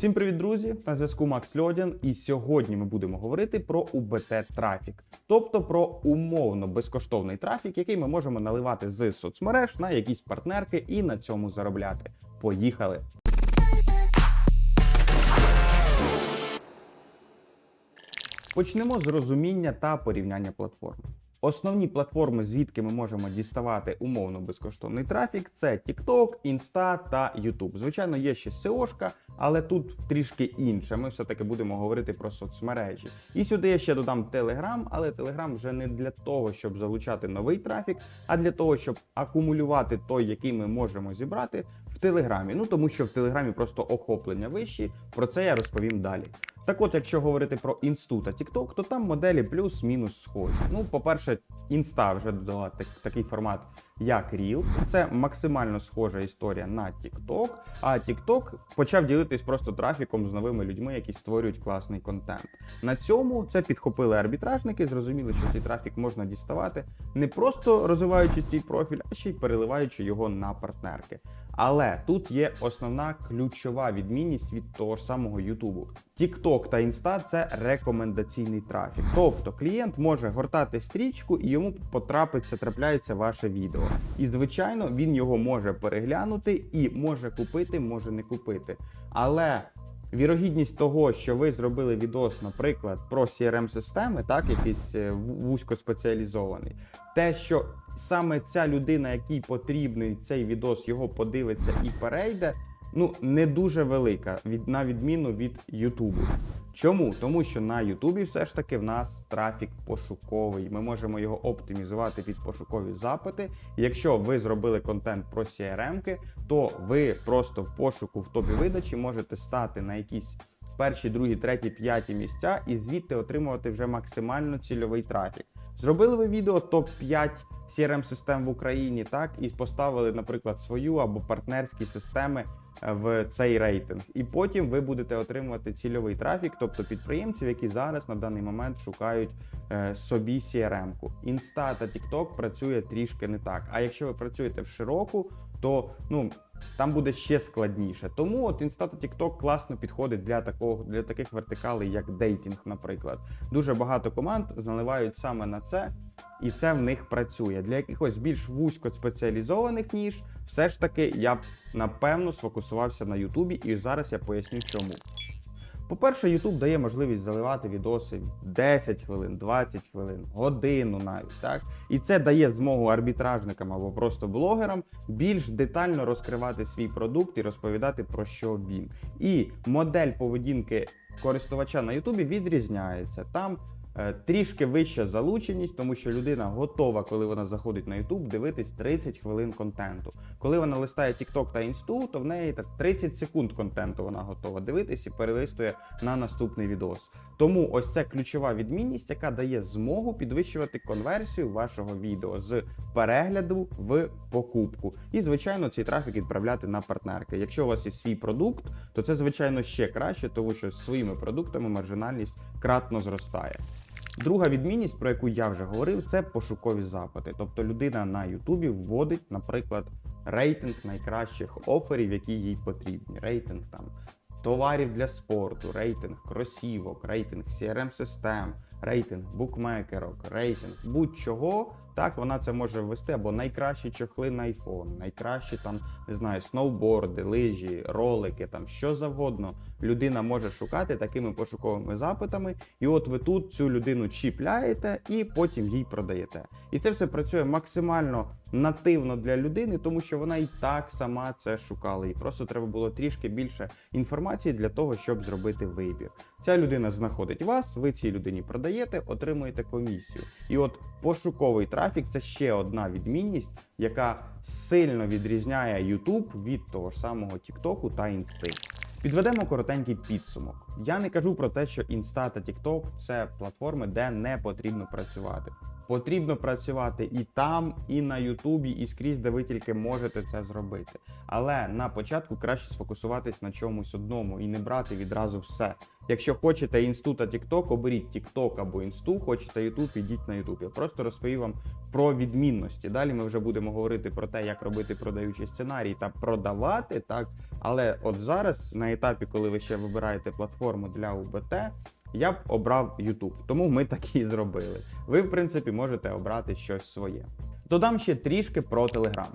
Всім привіт, друзі! На зв'язку Макс Льодян, і сьогодні ми будемо говорити про УБТ трафік, тобто про умовно безкоштовний трафік, який ми можемо наливати з соцмереж на якісь партнерки і на цьому заробляти. Поїхали! Почнемо з розуміння та порівняння платформ. Основні платформи, звідки ми можемо діставати умовно безкоштовний трафік, це TikTok, Insta та YouTube. Звичайно, є ще SEO-шка, але тут трішки інше. Ми все-таки будемо говорити про соцмережі. І сюди я ще додам Telegram, але Telegram вже не для того, щоб залучати новий трафік, а для того, щоб акумулювати той, який ми можемо зібрати в Телеграмі. Ну тому що в Телеграмі просто охоплення вищі. Про це я розповім далі. Так от, якщо говорити про інсту та TikTok, то там моделі плюс-мінус схожі. Ну, по-перше, інста вже додала так, такий формат, як Reels. Це максимально схожа історія на TikTok, а TikTok почав ділитись просто трафіком з новими людьми, які створюють класний контент. На цьому це підхопили арбітражники, зрозуміли, що цей трафік можна діставати не просто розвиваючи свій профіль, а ще й переливаючи його на партнерки. Але тут є основна ключова відмінність від того ж самого Ютубу. TikTok та Insta – це рекомендаційний трафік. Тобто клієнт може гортати стрічку і йому потрапиться, трапляється ваше відео. І звичайно, він його може переглянути і може купити, може не купити. Але Вірогідність того, що ви зробили відос, наприклад, про crm системи так, якийсь е, вузькоспеціалізований, те, що саме ця людина, якій потрібний цей відос, його подивиться і перейде, ну не дуже велика, від на відміну від Ютубу. Чому? Тому що на Ютубі все ж таки в нас трафік пошуковий. Ми можемо його оптимізувати під пошукові запити. Якщо ви зробили контент про CRM, то ви просто в пошуку в топі видачі можете стати на якісь перші, другі, треті, п'яті місця і звідти отримувати вже максимально цільовий трафік. Зробили ви відео топ-5 crm систем в Україні, так, і поставили, наприклад, свою або партнерські системи е, в цей рейтинг. І потім ви будете отримувати цільовий трафік, тобто підприємців, які зараз на даний момент шукають е, собі CRM-ку. Інста та TikTok працює трішки не так. А якщо ви працюєте в широку, то ну. Там буде ще складніше. Тому от Інста та TikTok класно підходить для такого для таких вертикалей, як дейтинг, наприклад. Дуже багато команд заливають саме на це, і це в них працює. Для якихось більш вузько спеціалізованих ніж, все ж таки я б напевно сфокусувався на Ютубі, і зараз я поясню чому. По-перше, YouTube дає можливість заливати відоси 10 хвилин, 20 хвилин, годину навіть так. І це дає змогу арбітражникам або просто блогерам більш детально розкривати свій продукт і розповідати про що він. І модель поведінки користувача на YouTube відрізняється. Там трішки вища залученість, тому що людина готова, коли вона заходить на YouTube, дивитись 30 хвилин контенту. Коли вона листає TikTok та Інсту, то в неї так 30 секунд контенту вона готова дивитись і перелистує на наступний відос. Тому ось це ключова відмінність, яка дає змогу підвищувати конверсію вашого відео з перегляду в покупку. І, звичайно, цей трафік відправляти на партнерки. Якщо у вас є свій продукт, то це звичайно ще краще, тому що з своїми продуктами маржинальність кратно зростає. Друга відмінність, про яку я вже говорив, це пошукові запити. Тобто людина на Ютубі вводить, наприклад, рейтинг найкращих оферів, які їй потрібні. Рейтинг там товарів для спорту, рейтинг кросівок, рейтинг crm систем рейтинг букмекерок, рейтинг будь-чого. Так, вона це може ввести або найкращі чохли на iPhone, найкращі там не знаю, сноуборди, лижі, ролики, там що завгодно. Людина може шукати такими пошуковими запитами, і от ви тут цю людину чіпляєте і потім їй продаєте. І це все працює максимально нативно для людини, тому що вона і так сама це шукала. І просто треба було трішки більше інформації для того, щоб зробити вибір. Ця людина знаходить вас, ви цій людині продаєте, отримуєте комісію. І от пошуковий трафік це ще одна відмінність, яка сильно відрізняє YouTube від того ж самого TikTok та Інсти. Підведемо коротенький підсумок. Я не кажу про те, що Insta та TikTok – це платформи, де не потрібно працювати. Потрібно працювати і там, і на Ютубі, і скрізь, де ви тільки можете це зробити. Але на початку краще сфокусуватись на чомусь одному і не брати відразу все. Якщо хочете інсту та TikTok, оберіть TikTok або інсту, хочете YouTube, ідіть на YouTube. Я просто розповів вам про відмінності. Далі ми вже будемо говорити про те, як робити продаючий сценарій та продавати, так. Але от зараз, на етапі, коли ви ще вибираєте платформу для УБТ, я б обрав YouTube. Тому ми так і зробили. Ви, в принципі, можете обрати щось своє. Додам ще трішки про Telegram.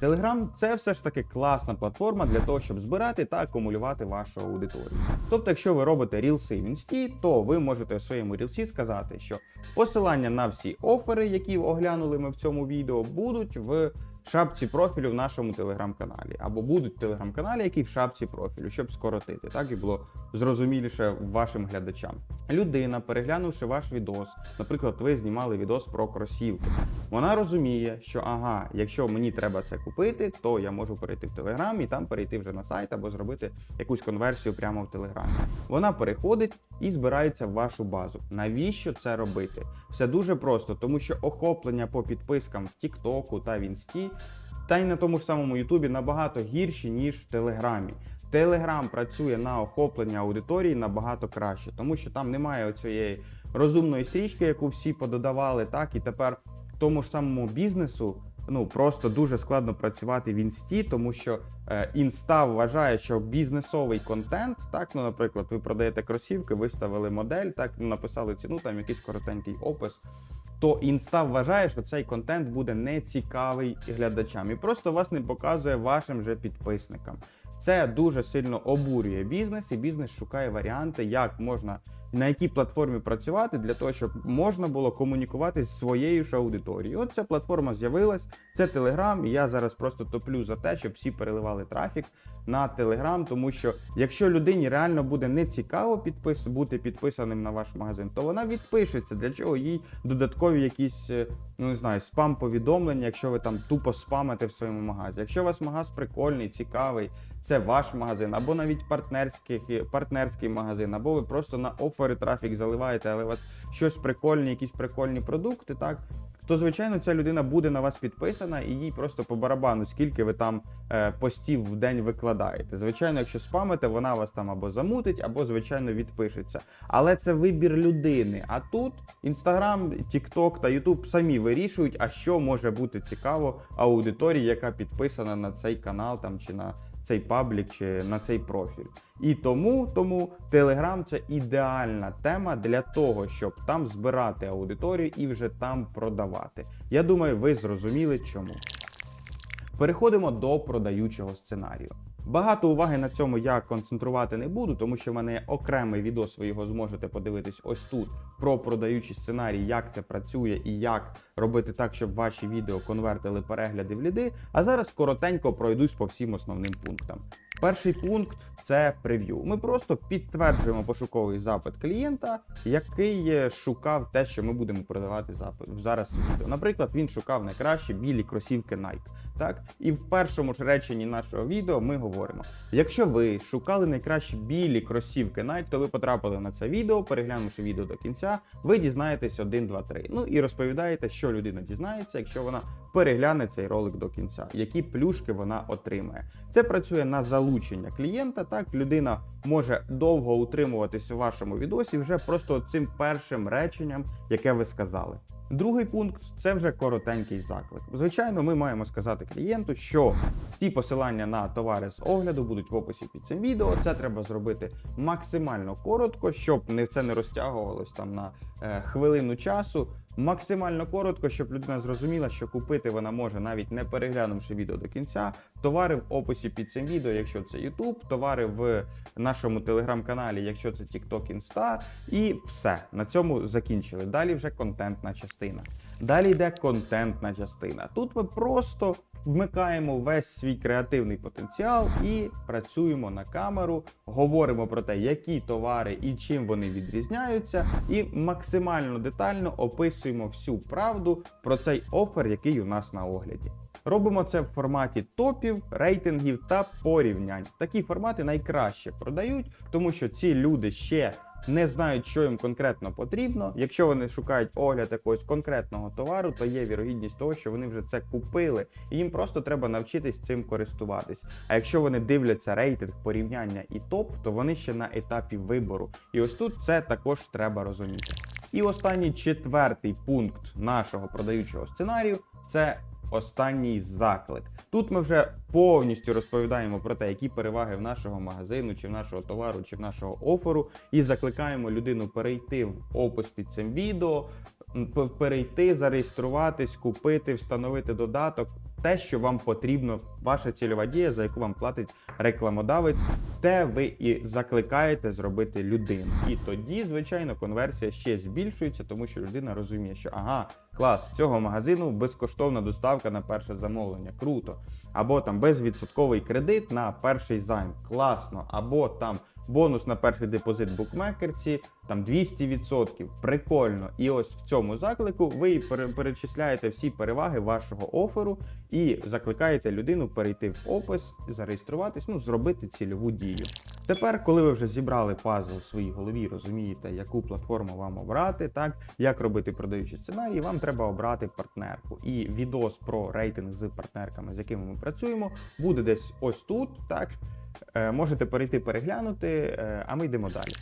Telegram – це все ж таки класна платформа для того, щоб збирати та акумулювати вашу аудиторію. Тобто, якщо ви робите рілси в інсті, то ви можете в своєму рілсі сказати, що посилання на всі офери, які оглянули ми в цьому відео, будуть в шапці профілю в нашому телеграм-каналі, або будуть телеграм-каналі, які в шапці профілю, щоб скоротити, так і було зрозуміліше вашим глядачам. Людина, переглянувши ваш відос, наприклад, ви знімали відос про кросівки. Вона розуміє, що ага, якщо мені треба це купити, то я можу перейти в Телеграм і там перейти вже на сайт або зробити якусь конверсію прямо в Телеграмі. Вона переходить і збирається в вашу базу. Навіщо це робити? Все дуже просто, тому що охоплення по підпискам в Тіктоку та в Інсті, та й на тому ж самому Ютубі набагато гірші, ніж в Телеграмі. Телеграм працює на охоплення аудиторії набагато краще, тому що там немає оцієї розумної стрічки, яку всі пододавали, так і тепер тому ж самому бізнесу. Ну просто дуже складно працювати в інсті, тому що е, інста вважає, що бізнесовий контент, так ну, наприклад, ви продаєте кросівки, виставили модель, так ну, написали ціну, там якийсь коротенький опис. То інста вважає, що цей контент буде нецікавий глядачам і просто вас не показує вашим же підписникам. Це дуже сильно обурює бізнес, і бізнес шукає варіанти, як можна на якій платформі працювати для того, щоб можна було комунікувати з своєю ж аудиторією. От ця платформа з'явилась, це Telegram, і я зараз просто топлю за те, щоб всі переливали трафік на Telegram, тому що якщо людині реально буде не цікаво підпис... бути підписаним на ваш магазин, то вона відпишеться. Для чого їй додаткові якісь, е, ну не знаю, спам-повідомлення, якщо ви там тупо спамите в своєму магазі. Якщо у вас магаз прикольний, цікавий, це ваш магазин, або навіть партнерський, партнерський магазин, або ви просто на офери трафік заливаєте, але у вас щось прикольне, якісь прикольні продукти, так. То, звичайно, ця людина буде на вас підписана і їй просто по барабану, скільки ви там е, постів в день викладаєте. Звичайно, якщо спамите, вона вас там або замутить, або, звичайно, відпишеться. Але це вибір людини. А тут Instagram, TikTok та YouTube самі вирішують, а що може бути цікаво аудиторії, яка підписана на цей канал там чи на цей паблік чи на цей профіль. І тому, тому Telegram це ідеальна тема для того, щоб там збирати аудиторію і вже там продавати. Я думаю, ви зрозуміли чому. Переходимо до продаючого сценарію. Багато уваги на цьому я концентрувати не буду, тому що в мене є окремий відос, ви його зможете подивитись ось тут про продаючий сценарій, як це працює і як робити так, щоб ваші відео конвертили перегляди в ліди. А зараз коротенько пройдусь по всім основним пунктам. Перший пункт це прев'ю. Ми просто підтверджуємо пошуковий запит клієнта, який е, шукав те, що ми будемо продавати запит зараз. відео. Наприклад, він шукав найкращі білі кросівки Nike. Так, і в першому ж реченні нашого відео ми говоримо: якщо ви шукали найкращі білі кросівки Nike, то ви потрапили на це відео, переглянувши відео до кінця, ви дізнаєтесь 1, 2, 3. Ну і розповідаєте, що людина дізнається, якщо вона перегляне цей ролик до кінця, які плюшки вона отримає. Це працює на залучення клієнта. Так, людина може довго утримуватись у вашому відосі вже просто цим першим реченням, яке ви сказали. Другий пункт це вже коротенький заклик. Звичайно, ми маємо сказати клієнту, що ті посилання на товари з огляду будуть в описі під цим відео. Це треба зробити максимально коротко, щоб не це не розтягувалось там на е, хвилину часу. Максимально коротко, щоб людина зрозуміла, що купити вона може навіть не переглянувши відео до кінця. Товари в описі під цим відео, якщо це YouTube, товари в нашому телеграм-каналі, якщо це TikTok, Insta, і все на цьому закінчили. Далі вже контентна частина. Далі йде контентна частина. Тут ми просто вмикаємо весь свій креативний потенціал і працюємо на камеру, говоримо про те, які товари і чим вони відрізняються, і максимально детально описуємо всю правду про цей офер, який у нас на огляді. Робимо це в форматі топів, рейтингів та порівнянь. Такі формати найкраще продають, тому що ці люди ще не знають, що їм конкретно потрібно. Якщо вони шукають огляд якогось конкретного товару, то є вірогідність того, що вони вже це купили, і їм просто треба навчитись цим користуватись. А якщо вони дивляться рейтинг, порівняння і топ, то вони ще на етапі вибору. І ось тут це також треба розуміти. І останній четвертий пункт нашого продаючого сценарію це останній заклик. Тут ми вже повністю розповідаємо про те, які переваги в нашого магазину, чи в нашого товару, чи в нашого оферу, і закликаємо людину перейти в опис під цим відео, перейти, зареєструватись, купити, встановити додаток. Те, що вам потрібно, ваша цільова дія, за яку вам платить рекламодавець, те ви і закликаєте зробити людину. І тоді, звичайно, конверсія ще збільшується, тому що людина розуміє, що ага, клас, цього магазину безкоштовна доставка на перше замовлення. Круто. Або там безвідсотковий кредит на перший займ. Класно. Або там бонус на перший депозит букмекерці, там 200%. Прикольно. І ось в цьому заклику ви пере- перечисляєте всі переваги вашого оферу і закликаєте людину перейти в опис, зареєструватись, ну, зробити цільову дію. Тепер, коли ви вже зібрали пазл в своїй голові, розумієте, яку платформу вам обрати, так як робити продаючі сценарії, вам треба обрати партнерку. І відос про рейтинг з партнерками, з якими ми працюємо, буде десь ось тут. Так Е, можете перейти переглянути, е, а ми йдемо далі.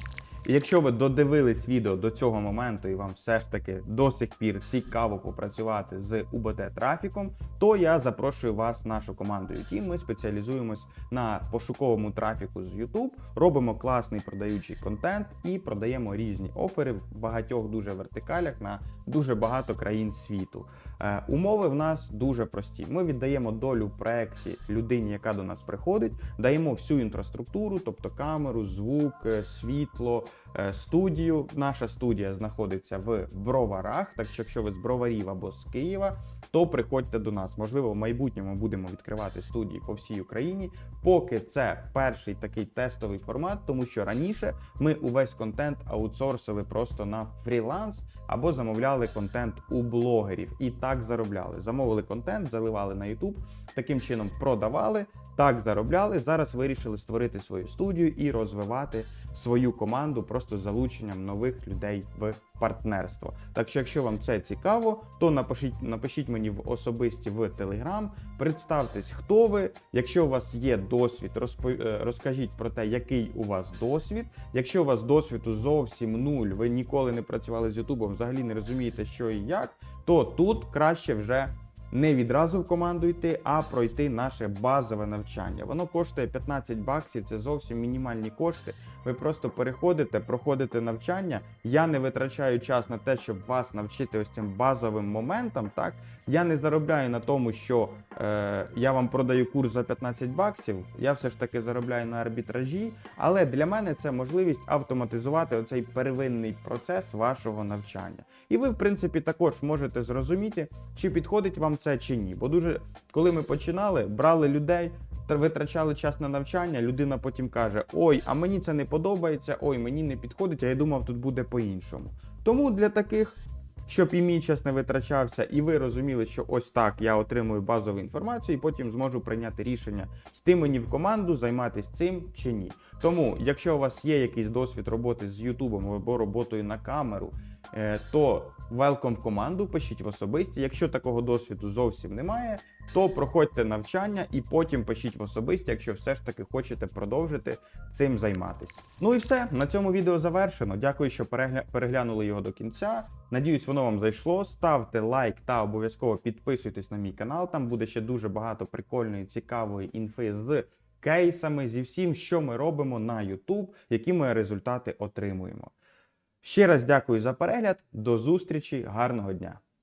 Якщо ви додивились відео до цього моменту і вам все ж таки до сих пір цікаво попрацювати з УБТ трафіком, то я запрошую вас нашу команду UTeam. Ми спеціалізуємось на пошуковому трафіку з YouTube, робимо класний продаючий контент і продаємо різні офери в багатьох дуже вертикалях на дуже багато країн світу. Е, умови в нас дуже прості. Ми віддаємо долю в проєкті людині, яка до нас приходить, даємо всю інфраструктуру, тобто камеру, звук, е, світло, студію. Наша студія знаходиться в броварах. Так що, якщо ви з броварів або з Києва, то приходьте до нас. Можливо, в майбутньому будемо відкривати студії по всій Україні. Поки це перший такий тестовий формат, тому що раніше ми увесь контент аутсорсили просто на фріланс або замовляли контент у блогерів і так заробляли. Замовили контент, заливали на YouTube, таким чином продавали. Так заробляли. Зараз вирішили створити свою студію і розвивати свою команду просто залученням нових людей в партнерство. Так що, якщо вам це цікаво, то напишіть, напишіть мені в особисті в Telegram, представтесь, хто ви. Якщо у вас є досвід, розпо- е, розкажіть про те, який у вас досвід. Якщо у вас досвіду зовсім нуль, ви ніколи не працювали з Ютубом, взагалі не розумієте, що і як, то тут краще вже не відразу в команду йти, а пройти наше базове навчання. Воно коштує 15 баксів, це зовсім мінімальні кошти. Ви просто переходите, проходите навчання. Я не витрачаю час на те, щоб вас навчити ось цим базовим моментам. Так я не заробляю на тому, що е, я вам продаю курс за 15 баксів. Я все ж таки заробляю на арбітражі, але для мене це можливість автоматизувати оцей первинний процес вашого навчання. І ви, в принципі, також можете зрозуміти, чи підходить вам це чи ні. Бо дуже, коли ми починали, брали людей. Витрачали час на навчання, людина потім каже: Ой, а мені це не подобається, ой, мені не підходить, а я думав, тут буде по-іншому. Тому для таких, щоб і мій час не витрачався, і ви розуміли, що ось так я отримую базову інформацію, і потім зможу прийняти рішення, йти мені в команду, займатися цим чи ні. Тому, якщо у вас є якийсь досвід роботи з Ютубом або роботою на камеру, е, то welcome в команду, пишіть в особисті. Якщо такого досвіду зовсім немає, то проходьте навчання і потім пишіть в особисті, якщо все ж таки хочете продовжити цим займатися. Ну і все, на цьому відео завершено. Дякую, що перегля... переглянули його до кінця. Надіюсь, воно вам зайшло. Ставте лайк та обов'язково підписуйтесь на мій канал. Там буде ще дуже багато прикольної, цікавої інфи з кейсами, зі всім, що ми робимо на YouTube, які ми результати отримуємо. Ще раз дякую за перегляд. До зустрічі, гарного дня!